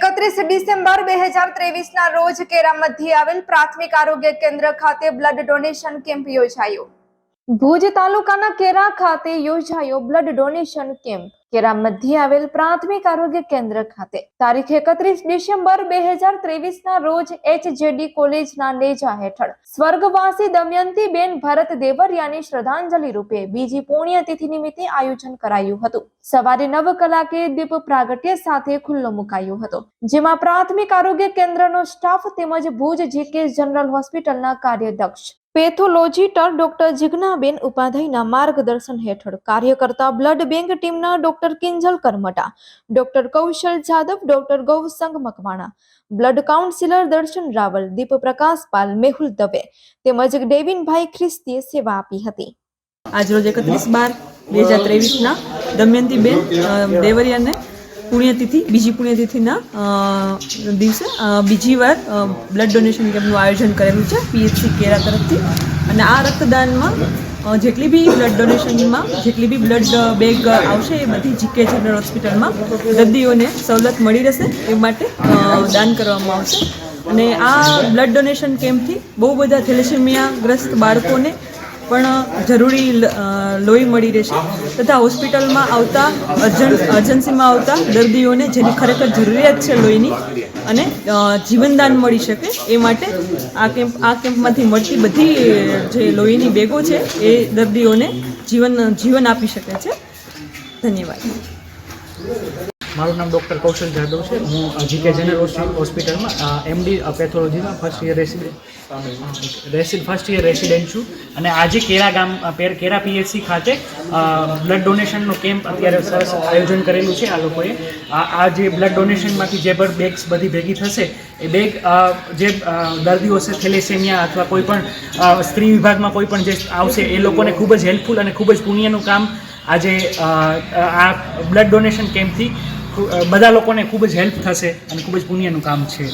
એકત્રીસ ડિસેમ્બર બે હજાર ત્રેવીસના રોજ કેરા મધ્યે આવેલ પ્રાથમિક આરોગ્ય કેન્દ્ર ખાતે બ્લડ ડોનેશન કેમ્પ યોજાયો. ભુજ તાલુકાના કેરા ખાતે યોજાયો બ્લડ ડોનેશન કેમ્પ. કેરા મધ્યે આવેલ પ્રાથમિક આરોગ્ય કેન્દ્ર ખાતે. તારીખ એકત્રીસ ડિસેમ્બર બે હજાર ત્રેવીસના રોજ એચજેડી કોલેજના નેજા હેઠળ સ્વર્ગવાસી દમયંતીબેન ભરત દેવરિયાની શ્રદ્ધાંજલિ રૂપે બીજી પુણ્યતિથિ નિમિત્તે આયોજન કરાયું હતું. સવારે નવ કલાકે દીપ પ્રાગટ્ય સાથે ખુલ્લો મુકાયો હતો. જેમાં પ્રાથમિક આરોગ્ય કેન્દ્રનો સ્ટાફ તેમજ ભુજ જીકે જનરલ હોસ્પિટલના કાર્યદક્ષ પેથોલોજીટર ડોક્ટર જિજ્ઞાબેન ઉપાધ્યાયના માર્ગદર્શન હેઠળ કાર્ય કરતા બ્લડ બેંક ટીમના doctor Kinjal Karamta, doctor Kaushal Jadav, doctor Gausang Makwana, blood counsellor Darshan Raval Deep પ્રકાશ પાલ, મેહુલ દવે તેમજ ડેવિનભાઈ ખ્રિસ્તીએ સેવા આપી હતી. આજરોજ એકત્રીસ બાર બે હજાર ત્રેવીસના દમયંતીબેન દેવરિયાને પુણ્યતિથિ, બીજી પુણ્યતિથિના દિવસે બીજી વાર બ્લડ ડોનેશન કેમ્પનું આયોજન કરેલું છે, પીએચસી કેરા તરફથી. અને આ રક્તદાનમાં જેટલી બી બ્લડ ડોનેશનમાં જેટલી બી બ્લડ બેગ આવશે, એ બધી જીકે જનરલ હોસ્પિટલમાં દર્દીઓને સવલત મળી રહેશે, એ માટે દાન કરવામાં આવશે. અને આ બ્લડ ડોનેશન કેમ્પથી બહુ બધા થેલેસેમિયા ગ્રસ્ત બાળકોને પણ જરૂરી લોહી મળી રહેશે. તથા હોસ્પિટલમાં આવતા અર્જન્સીમાં આવતા દર્દીઓને જેની ખરેખર જરૂરિયાત છે લોહીની અને જીવનદાન મળી શકે એ માટે આ કેમ્પ, આ કેમ્પમાંથી મળતી બધી, જે લોહીની બેગો છે એ દર્દીઓને જીવન જીવન આપી શકે છે. ધન્યવાદ. મારું નામ ડૉક્ટર કૌશલ જાદવ છે. હું જીકે જનરલ હોસ્પિટલમાં MD પેથોલોજીમાં first year resident resid first year resident છું. અને આજે કેરા ગામ કેરા પીએચસી ખાતે બ્લડ ડોનેશનનો કેમ્પ અત્યારે સરસ આયોજન કરેલું છે આ લોકોએ. આ જે બ્લડ ડોનેશનમાંથી જે પણ બેગ્સ બધી ભેગી થશે, એ બેગ જે દર્દીઓ છે થેલેસેમિયા અથવા કોઈ પણ સ્ત્રી વિભાગમાં કોઈ પણ જે આવશે, એ લોકોને ખૂબ જ હેલ્પફુલ અને ખૂબ જ પુણ્યનું કામ આજે આ બ્લડ ડોનેશન કેમ્પથી બધા લોકોને ખૂબ જ હેલ્પ થશે અને ખૂબ જ પુણ્યનું કામ છે.